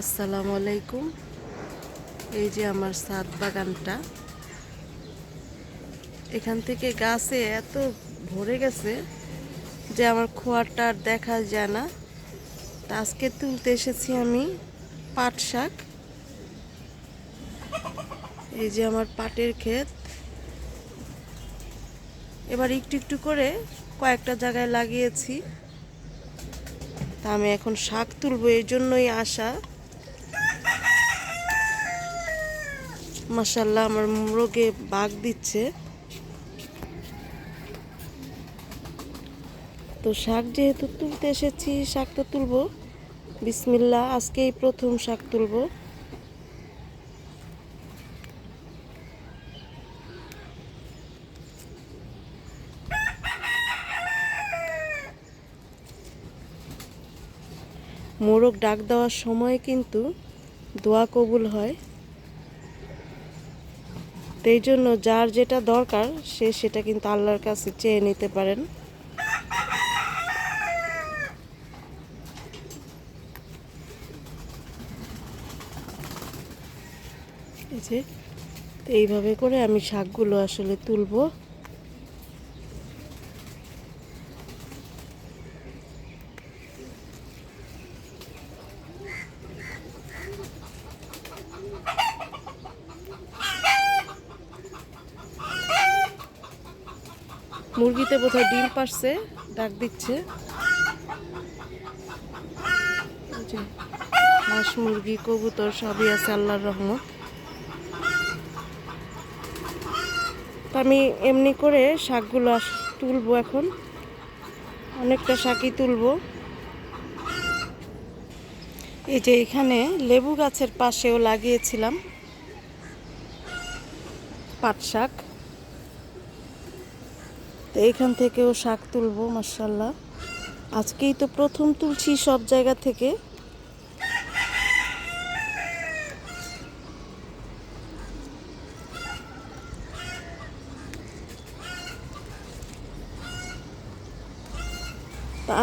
আসসালামু আলাইকুম। এই যে আমার সাত বাগানটা। এখান থেকে গাছে এত ভরে গেছে যে আমার খোয়ারটা আর দেখা যায় না। তা আজকে তুলতে এসেছি আমি পাট শাক। এই যে আমার পাটের ক্ষেত। এবার একটু একটু করে কয়েকটা জায়গায় লাগিয়েছি। তা আমি এখন শাক তুলবো, এই জন্যই আসা মাসাল্লাহ আমার মোরগে বাঘ দিচ্ছে। তো শাক যেহেতু তুলতে এসেছি, শাক তো তুলবো। বিসমিল্লা আজকেই প্রথম শাক তুলবো। মোরগ ডাক দেওয়ার সময় কিন্তু দোয়া কবুল হয়। তো এই জন্য যার যেটা দরকার, সে সেটা কিন্তু আল্লাহর কাছে চেয়ে নিতে পারেন। এই যে, এইভাবে করে আমি শাকগুলো আসলে তুলবো। মুরগিতে বোধহয় ডিম পারছে, ডাক দিচ্ছে। হাঁস, মুরগি, কবুতর, সবই আছে আল্লাহর রহমত। আমি এমনি করে শাকগুলো তুলবো এখন। অনেকটা শাকই তুলবো। এই যে এখানে লেবু গাছের পাশেও লাগিয়েছিলাম পাট শাক। তো এইখান থেকেও শাক তুলবো মার্শাল্লাহ আজকেই তো প্রথম তুলছি সব জায়গা থেকে।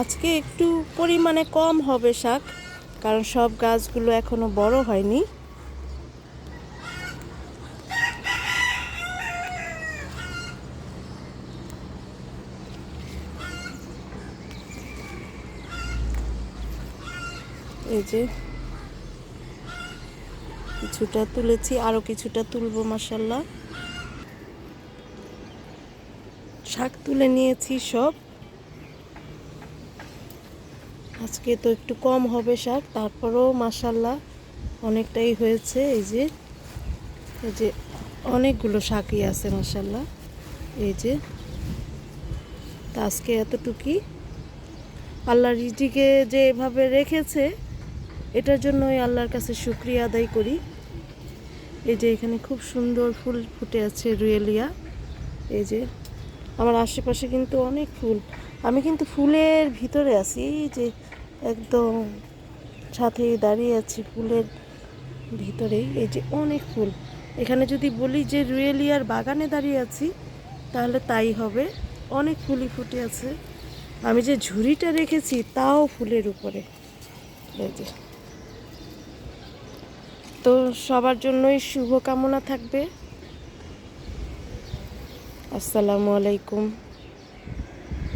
আজকে একটু পরিমাণে কম হবে শাক, কারণ সব গাছগুলো এখনও বড় হয়নি। এই যে কিছুটা তুলেছি, আরও কিছুটা তুলবো মাসাল্লাহ শাক তুলে নিয়েছি সব। আজকে তো একটু কম হবে শাক, তারপরেও মাসাল্লাহ অনেকটাই হয়েছে। এই যে এই যে অনেকগুলো শাকই আছে মাসাল্লাহ এই যে, তা আজকে এতটুকুই। আল্লাহ রিজিকে যে এভাবে রেখেছে এটার জন্যই আল্লাহর কাছে শুক্রিয়া আদায় করি। এই যে এখানে খুব সুন্দর ফুল ফুটে আছে রুয়েলিয়া। এই যে আমার আশেপাশে কিন্তু অনেক ফুল। আমি কিন্তু ফুলের ভিতরে আছি যে একদম সাথে দাঁড়িয়ে আছি ফুলের ভিতরেই এই যে অনেক ফুল। এখানে যদি বলি যে রুয়েলিয়ার বাগানে দাঁড়িয়ে আছি, তাহলে তাই হবে। অনেক ফুলই ফুটে আছে। আমি যে ঝুড়িটা রেখেছি, তাও ফুলের উপরে। এই যে তো সবার জন্যই শুভকামনা থাকবে। আসসালামু আলাইকুম।